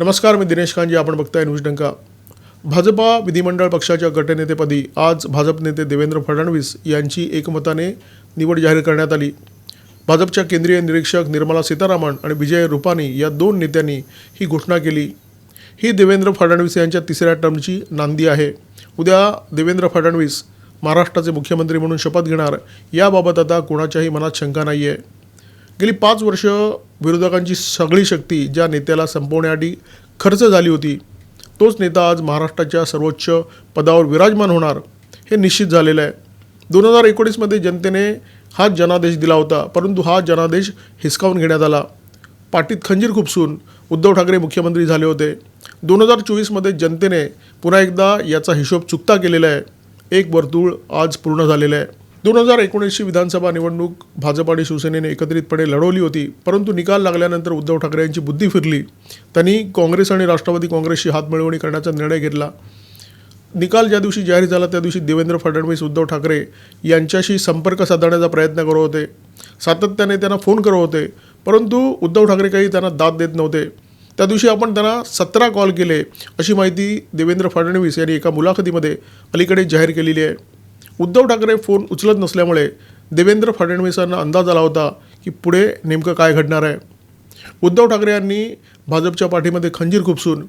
नमस्कार मी दिनेश कांजी आपण बघताय न्यूज डंका. भाजपा विधिमंडळ पक्षाच्या गटनेतेपदी आज भाजप नेते देवेंद्र फडणवीस यांची एकमताने निवड जाहीर करण्यात आली. भाजपच्या केंद्रीय निरीक्षक निर्मला सीतारामन आणि विजय रुपानी या दोन नेत्यांनी ही घोषणा केली. ही देवेंद्र फडणवीस यांच्या तिसऱ्या टर्मची नांदी आहे. उद्या देवेंद्र फडणवीस महाराष्ट्राचे मुख्यमंत्री म्हणून शपथ घेणार याबाबत आता कोणाच्याही मनात शंका नाही आहे गेली पाच वर्ष विरोधकांची सगळी शक्ती ज्या नेत्याला संपवण्यासाठी खर्च झाली होती तोच नेता आज महाराष्ट्राच्या सर्वोच्च पदावर विराजमान होणार हे निश्चित झालेलं आहे. दोन हजार एकोणीसमध्ये जनतेने हा जनादेश दिला होता परंतु हा जनादेश हिसकावून घेण्यात आला. पाठीत खंजीर खुपसून उद्धव ठाकरे मुख्यमंत्री झाले होते. दोन हजार चोवीसमध्ये जनतेने पुन्हा एकदा याचा हिशोब चुकता केलेला आहे. एक वर्तुळ आज पूर्ण झालेलं आहे. दोन हजार एकोणीसची विधानसभा निवडणूक भाजप आणि शिवसेनेने एकत्रितपणे लढवली होती परंतु निकाल लागल्यानंतर उद्धव ठाकरे यांची बुद्धी फिरली. त्यांनी काँग्रेस आणि राष्ट्रवादी काँग्रेसशी हातमिळवणी करण्याचा निर्णय घेतला. निकाल ज्या दिवशी जाहीर झाला त्या दिवशी देवेंद्र फडणवीस उद्धव ठाकरे यांच्याशी संपर्क साधण्याचा प्रयत्न करत होते. सातत्याने त्यांना फोन करत होते परंतु उद्धव ठाकरे काही त्यांना दाद देत नव्हते. त्या दिवशी आपण त्यांना सतरा कॉल केले अशी माहिती देवेंद्र फडणवीस यांनी एका मुलाखतीमध्ये अलीकडे जाहीर केलेली आहे. उद्धव ठाकरे फोन उचलत नसल्यामुळे देवेंद्र फडणवीसांना अंदाज आला होता की पुढे नेमकं काय घडणार आहे. उद्धव ठाकरे यांनी भाजपच्या पाठीमध्ये खंजीर खुपसून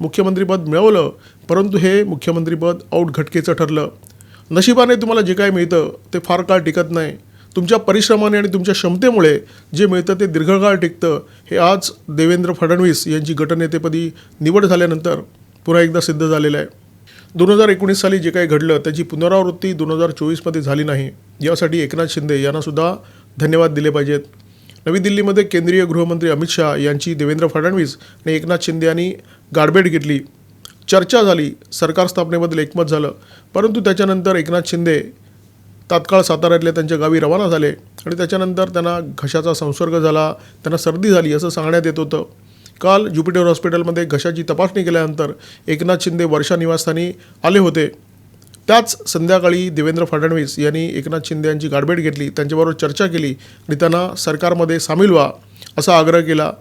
मुख्यमंत्रीपद मिळवलं परंतु हे मुख्यमंत्रीपद आऊट घटकेचं ठरलं. नशिबाने तुम्हाला जे काय मिळतं ते फार काळ टिकत नाही. तुमच्या परिश्रमाने आणि तुमच्या क्षमतेमुळे जे मिळतं ते दीर्घकाळ टिकतं हे आज देवेंद्र फडणवीस यांची गटनेतेपदी निवड झाल्यानंतर पुन्हा एकदा सिद्ध झालेलं आहे. दोन हजार एकोणीस साली जे काही घडलं त्याची पुनरावृत्ती दोन हजार चोवीसमध्ये झाली नाही. यासाठी एकनाथ शिंदे यांनासुद्धा धन्यवाद दिले पाहिजेत. नवी दिल्लीमध्ये केंद्रीय गृहमंत्री अमित शहा यांची देवेंद्र फडणवीस आणि एकनाथ शिंदे यांनी गाडबेट घेतली. चर्चा झाली सरकार स्थापनेबद्दल एकमत झालं परंतु त्याच्यानंतर एकनाथ शिंदे तात्काळ साताऱ्यातल्या त्यांच्या गावी रवाना झाले आणि त्याच्यानंतर त्यांना घशाचा संसर्ग झाला त्यांना सर्दी झाली असं सांगण्यात येत होतं. काल ज्युपिटर हॉस्पिटलमध्ये घशाची तपासणी केल्यानंतर एकनाथ शिंदे वर्षा निवासस्थानी आले होते. त्याच संध्याकाळी देवेंद्र फडणवीस यांनी एकनाथ शिंदे यांची गाडबेट घेतली त्यांच्याबरोबर चर्चा केली आणि त्यांना सरकारमध्ये सामील व्हा असा आग्रह केला.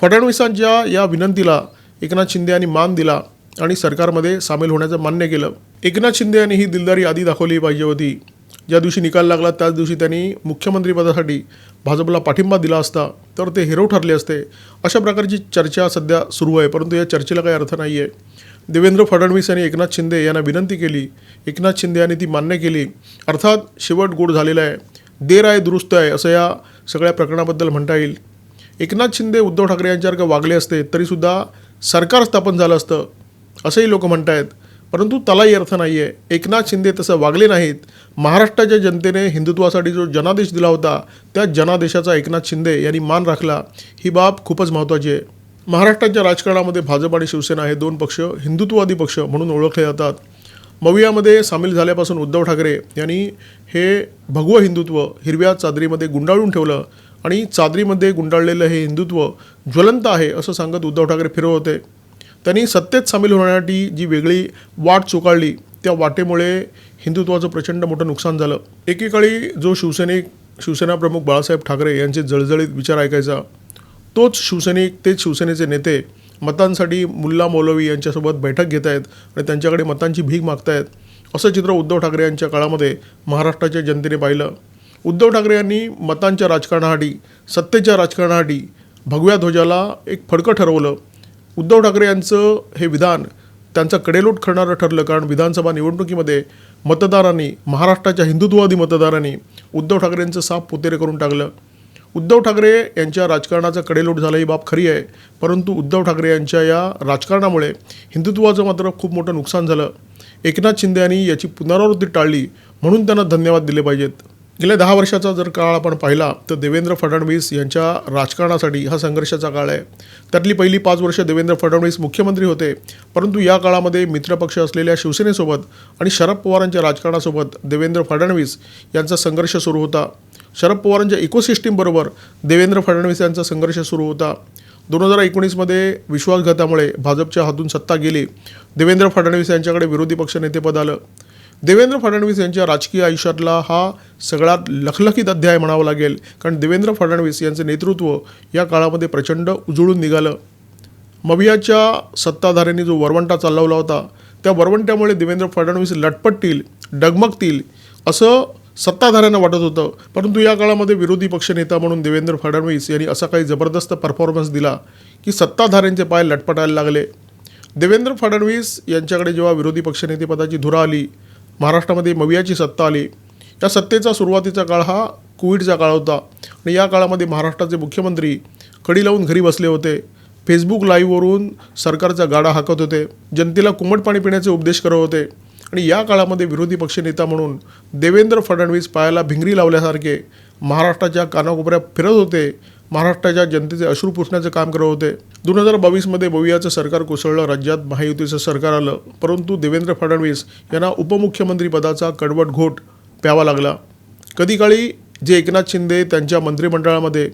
फडणवीसांच्या या विनंतीला एकनाथ शिंदे यांनी मान दिला आणि सरकारमध्ये सामील होण्याचं मान्य केलं. एकनाथ शिंदे यांनी ही दिलदारी आधी दाखवली पाहिजे होती. ज्या दिवशी निकाल लागला त्याच दिवशी त्यांनी मुख्यमंत्रीपदासाठी भाजपला पाठिंबा दिला असता तर ते हिरो ठरले असते. अशा प्रकारची चर्चा सध्या सुरू आहे परंतु या चर्चेला काही अर्थ नाही आहे देवेंद्र फडणवीस यांनी एकनाथ शिंदे यांना विनंती केली. एकनाथ शिंदे यांनी ती मान्य केली. अर्थात शेवट गोड झालेला आहे. देर आहे दुरुस्त आहे असं या सगळ्या प्रकरणाबद्दल म्हणता येईल. एकनाथ शिंदे उद्धव ठाकरे यांच्यासारखं वागले असते तरीसुद्धा सरकार स्थापन झालं असतं असंही लोक म्हणत आहेत परंतु त्यालाही अर्थ नाही आहे एकनाथ शिंदे तसं वागले नाहीत. महाराष्ट्राच्या जनतेने हिंदुत्वासाठी जो जनादेश दिला होता त्या जनादेशाचा एकनाथ शिंदे यांनी मान राखला. ही बाब खूपच महत्त्वाची आहे. महाराष्ट्राच्या राजकारणामध्ये भाजप आणि शिवसेना हे दोन पक्ष हिंदुत्ववादी पक्ष म्हणून ओळखले जातात. मवियामध्ये सामील झाल्यापासून उद्धव ठाकरे यांनी हे भगवं हिंदुत्व हिरव्या चादरीमध्ये गुंडाळून ठेवलं आणि चादरीमध्ये गुंडाळलेलं हे हिंदुत्व ज्वलंत आहे असं सांगत उद्धव ठाकरे फिरवत होते. त्यांनी सत्तेत सामील होण्यासाठी जी वेगळी वाट चुकाळली त्या वाटेमुळे हिंदुत्वाचं प्रचंड मोठं नुकसान झालं. एकेकाळी जो शिवसैनिक शिवसेना प्रमुख बाळासाहेब ठाकरे यांचे जळजळीत विचार ऐकायचा तोच शिवसैनिक तेच शिवसेनेचे नेते मतांसाठी मुल्ला मौलवी यांच्यासोबत बैठक घेत आहेत आणि त्यांच्याकडे मतांची भीक मागतायत असं चित्र उद्धव ठाकरे यांच्या काळामध्ये महाराष्ट्राच्या जनतेने पाहिलं. उद्धव ठाकरे यांनी मतांच्या राजकारणासाठी सत्तेच्या राजकारणासाठी भगव्या ध्वजाला एक फडकं ठरवलं. उद्धव ठाकरे यांचं हे विधान त्यांचा कडेलोट करणारं ठरलं कारण विधानसभा निवडणुकीमध्ये मतदारांनी महाराष्ट्राच्या हिंदुत्ववादी मतदारांनी उद्धव ठाकरेंचं साप पुतेरे करून टाकलं. उद्धव ठाकरे यांच्या राजकारणाचा कडेलोट झाला ही बाब खरी आहे. परंतु उद्धव ठाकरे यांच्या या राजकारणामुळे हिंदुत्वाचं मात्र खूप मोठं नुकसान झालं. एकनाथ शिंदे यांनी याची पुनरावृत्ती टाळली म्हणून त्यांना धन्यवाद दिले पाहिजेत. गेल्या दहा वर्षाचा जर काळ आपण पाहिला तर देवेंद्र फडणवीस यांच्या राजकारणासाठी हा संघर्षाचा काळ आहे. त्यातली पहिली पाच वर्ष देवेंद्र फडणवीस मुख्यमंत्री होते. परंतु या काळामध्ये मित्रपक्ष असलेल्या शिवसेनेसोबत आणि शरद पवारांच्या राजकारणासोबत देवेंद्र फडणवीस यांचा संघर्ष सुरू होता. शरद पवारांच्या इकोसिस्टीमबरोबर देवेंद्र फडणवीस यांचा संघर्ष सुरू होता. दोन हजार एकोणीसमध्ये विश्वासघातामुळे भाजपच्या हातून सत्ता गेली. देवेंद्र फडणवीस यांच्याकडे विरोधी पक्षनेतेपद आलं. देवेंद्र फडणवीस यांच्या राजकीय आयुष्यातला हा सगळ्यात लखलखीत अध्याय म्हणावा लागेल. कारण देवेंद्र फडणवीस यांचं नेतृत्व या काळामध्ये प्रचंड उजळून निघालं. मवियाच्या सत्ताधाऱ्यांनी जो वरवंटा चालवला होता त्या वरवंट्यामुळे देवेंद्र फडणवीस लटपटतील डगमगतील असं सत्ताधाऱ्यांना वाटत होतं. परंतु या काळामध्ये विरोधी पक्षनेता म्हणून देवेंद्र फडणवीस यांनी असा काही जबरदस्त परफॉर्मन्स दिला की सत्ताधाऱ्यांचे पाय लटपटायला लागले. देवेंद्र फडणवीस यांच्याकडे जेव्हा विरोधी पक्षनेतेपदाची धुरा आली महाराष्ट्रामध्ये मवियाची सत्ता आली. या सत्तेचा सुरुवातीचा काळ हा कोविडचा काळ होता. आणि या काळामध्ये महाराष्ट्राचे मुख्यमंत्री कडी लावून घरी बसले होते. फेसबुक लाईव्हवरून सरकारचा गाडा हाकत होते. जनतेला कुमट पाणी पिण्याचे उपदेश करत होते. आणि या काळामध्ये विरोधी पक्षनेता म्हणून देवेंद्र फडणवीस पायाला भिंगरी लावल्यासारखे महाराष्ट्राच्या कानाकोपऱ्यात फिरत होते. महाराष्ट्राच्या जनतेचे अश्रू पुसण्याचं काम करत होते. दोन हजार बावीसमध्ये बवियाचं सरकार कोसळलं राज्यात महायुतीचं सरकार आलं. परंतु देवेंद्र फडणवीस यांना उपमुख्यमंत्री पदाचा कडवट घोट प्यावा लागला. कधी काळी जे एकनाथ शिंदे त्यांच्या मंत्रिमंडळामध्ये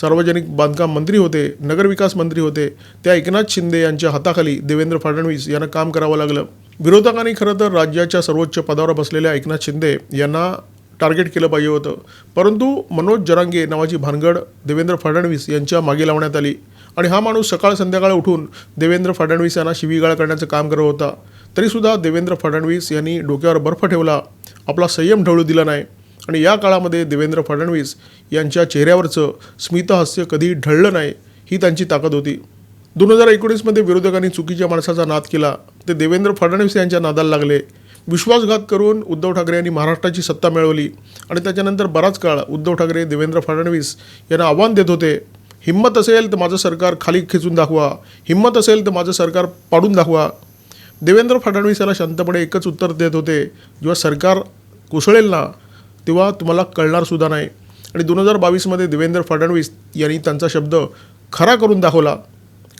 सार्वजनिक बांधकाम मंत्री होते नगरविकास मंत्री होते त्या एकनाथ शिंदे यांच्या हाताखाली देवेंद्र फडणवीस यांना काम करावं लागलं. विरोधकांनी खरं तर राज्याच्या सर्वोच्च पदावर बसलेल्या एकनाथ शिंदे यांना टार्गेट केलं पाहिजे होतं. परंतु मनोज जरांगे नावाची भानगड देवेंद्र फडणवीस यांच्या मागे लावण्यात आली. आणि हा माणूस सकाळ संध्याकाळ उठून देवेंद्र फडणवीस यांना शिवीगाळ करण्याचं काम करत होता. तरीसुद्धा देवेंद्र फडणवीस यांनी डोक्यावर बर्फ ठेवला. आपला संयम ढवळू दिला नाही. आणि या काळामध्ये देवेंद्र फडणवीस यांच्या चेहऱ्यावरचं स्मितहास्य कधी ढळलं नाही ही त्यांची ताकद होती. दोन हजार एकोणीसमध्ये विरोधकांनी चुकीच्या माणसाचा नाद केला. ते देवेंद्र फडणवीस यांच्या नादाला लागले. विश्वासघात करून उद्धव ठाकरे यांनी महाराष्ट्राची सत्ता मिळवली आणि त्याच्यानंतर बराच काळ उद्धव ठाकरे देवेंद्र फडणवीस यांना आव्हान देत होते. हिंमत असेल तर माझं सरकार खाली खेचून दाखवा. हिंमत असेल तर माझं सरकार पाडून दाखवा. देवेंद्र फडणवीस याला शांतपणे एकच उत्तर देत होते. जेव्हा सरकार कोसळेल ना तेव्हा तुम्हाला कळणारसुद्धा नाही. आणि दोन हजार बावीसमध्ये देवेंद्र फडणवीस यांनी त्यांचा शब्द खरा करून दाखवला.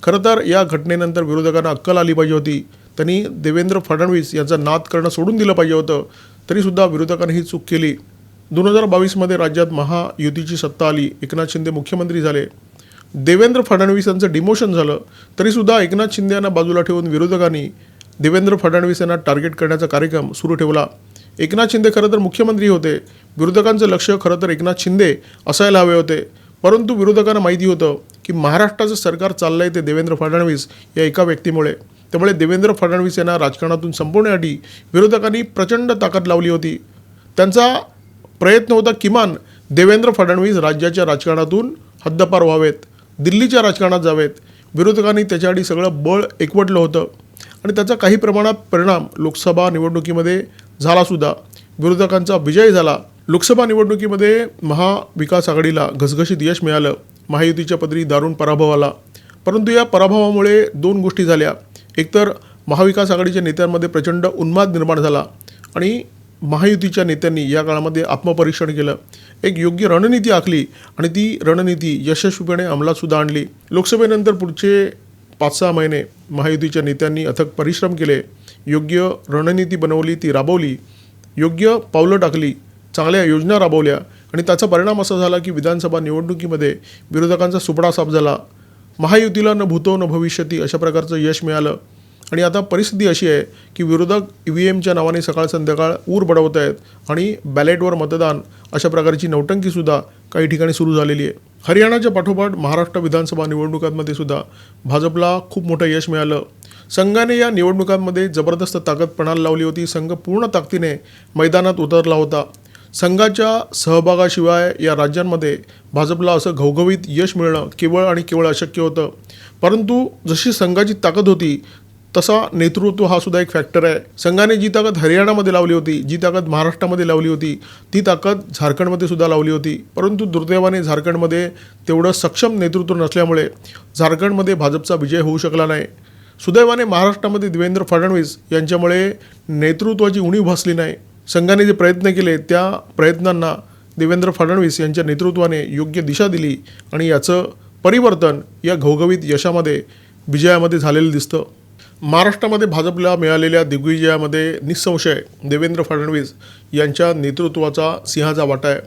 खरं तर या घटनेनंतर विरोधकांना अक्कल आली पाहिजे होती. त्यांनी देवेंद्र फडणवीस यांचा नाद करणं सोडून दिलं पाहिजे होतं. तरीसुद्धा विरोधकांनी ही चूक केली. दोन हजार बावीसमध्ये राज्यात महायुतीची सत्ता आली. एकनाथ शिंदे मुख्यमंत्री झाले. देवेंद्र फडणवीस यांचं डिमोशन झालं. तरीसुद्धा एकनाथ शिंदे यांना बाजूला ठेवून विरोधकांनी देवेंद्र फडणवीस यांना टार्गेट करण्याचा कार्यक्रम सुरू ठेवला. एकनाथ शिंदे खरं तर मुख्यमंत्री होते. विरोधकांचं लक्ष खरं तर एकनाथ शिंदे असायला हवे होते. परंतु विरोधकांना माहिती होतं की महाराष्ट्राचं सरकार चाललं आहे ते देवेंद्र फडणवीस या एका व्यक्तीमुळे. त्यामुळे देवेंद्र फडणवीस यांना राजकारणातून संपवण्यासाठी विरोधकांनी प्रचंड ताकद लावली होती. त्यांचा प्रयत्न होता किमान देवेंद्र फडणवीस राज्याच्या राजकारणातून हद्दपार व्हावेत दिल्लीच्या राजकारणात जावेत. विरोधकांनी त्याच्यासाठी सगळं बळ एकवटलं होतं. आणि त्याचा काही प्रमाणात परिणाम लोकसभा निवडणुकीमध्ये झालासुद्धा. विरोधकांचा विजय झाला. लोकसभा निवडणुकीमध्ये महाविकास आघाडीला घसघशीत यश मिळालं. महायुतीच्या पदरी दारुण पराभव आला परंतु या पराभवामुळे दोन गोष्टी झाल्या. एकतर महाविकास आघाडीच्या नेत्यांमध्ये प्रचंड उन्माद निर्माण झाला आणि महायुतीच्या नेत्यांनी या काळामध्ये आत्मपरीक्षण केलं. एक योग्य रणनीती आखली आणि ती रणनीती यशस्वीपणे अंमलातसुद्धा आणली. लोकसभेनंतर पुढचे पाच सहा महिने महायुतीच्या नेत्यांनी अथक परिश्रम केले. योग्य रणनीती बनवली ती राबवली. योग्य पावलं टाकली चांगल्या योजना राबवल्या आणि त्याचा परिणाम असा झाला की विधानसभा निवडणुकीमध्ये विरोधकांचा सुपडा साफ झाला. महायुतीला न भूतो न भविष्यती अशा प्रकारचं यश मिळालं. आणि आता परिस्थिती अशी आहे की विरोधक ई व्ही एमच्या नावाने सकाळ संध्याकाळ ऊर बडवत आहेत आणि बॅलेटवर मतदान अशा प्रकारची नौटंकीसुद्धा काही ठिकाणी सुरू झालेली आहे. हरियाणाच्या पाठोपाठ महाराष्ट्र विधानसभा निवडणुकांमध्ये सुद्धा भाजपला खूप मोठं यश मिळालं. संघाने या निवडणुकांमध्ये जबरदस्त ताकद पणाला लावली होती. संघ पूर्ण ताकदीने मैदानात उतरला होता. संघाच्या सहभागाशिवाय या राज्यांमध्ये भाजपला असं घवघवीत यश मिळणं केवळ आणि केवळ अशक्य होतं. परंतु जशी संघाची ताकद होती तसा नेतृत्व हा सुद्धा एक फॅक्टर आहे. संघाने जी ताकद हरियाणामध्ये लावली होती जी ताकद महाराष्ट्रामध्ये लावली होती ती ताकद झारखंडमध्ये सुद्धा लावली होती. परंतु दुर्दैवाने झारखंडमध्ये तेवढं सक्षम नेतृत्व नसल्यामुळे झारखंडमध्ये भाजपचा विजय होऊ शकला नाही. सुदैवाने महाराष्ट्रामध्ये देवेंद्र फडणवीस यांच्यामुळे नेतृत्वाची उणीव भासली नाही. संघाने जे प्रयत्न केले त्या प्रयत्नांना देवेंद्र फडणवीस यांच्या नेतृत्वाने योग्य दिशा दिली आणि याचं परिवर्तन या घवघवीत यशामध्ये विजयामध्ये झालेलं दिसतं. महाराष्ट्रामध्ये भाजपला मिळालेल्या दिग्विजयामध्ये निसंशय देवेंद्र फडणवीस यांच्या नेतृत्वाचा सिंहाचा वाटा आहे.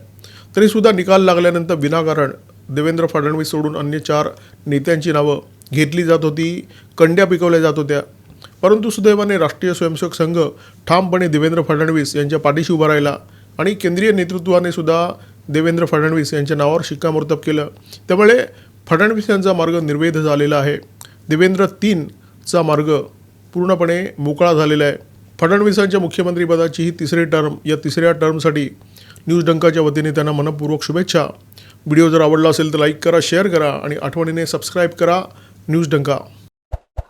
तरीसुद्धा निकाल लागल्यानंतर विनाकारण देवेंद्र फडणवीस सोडून अन्य चार नेत्यांची नावं घेतली जात होती कंड्या पिकवल्या जात होत्या. परंतु सुदैवाने राष्ट्रीय स्वयंसेवक संघ ठामपणे देवेंद्र फडणवीस यांच्या पाठीशी उभा राहिला आणि केंद्रीय नेतृत्वाने सुद्धा देवेंद्र फडणवीस यांच्या नावावर शिक्कामोर्तब केलं. त्यामुळे फडणवीस यांचा मार्ग निर्वेध झालेला आहे. देवेंद्र तीनचा मार्ग पूर्णपणे मोकळा झालेला आहे. फडणवीसांच्या मुख्यमंत्रीपदाची ही तिसरी टर्म या तिसऱ्या टर्मसाठी न्यूज डंकाच्या वतीने त्यांना मनपूर्वक शुभेच्छा. व्हिडिओ जर आवडला असेल तर लाईक करा शेअर करा आणि आठवणीने सबस्क्राईब करा न्यूज डंका.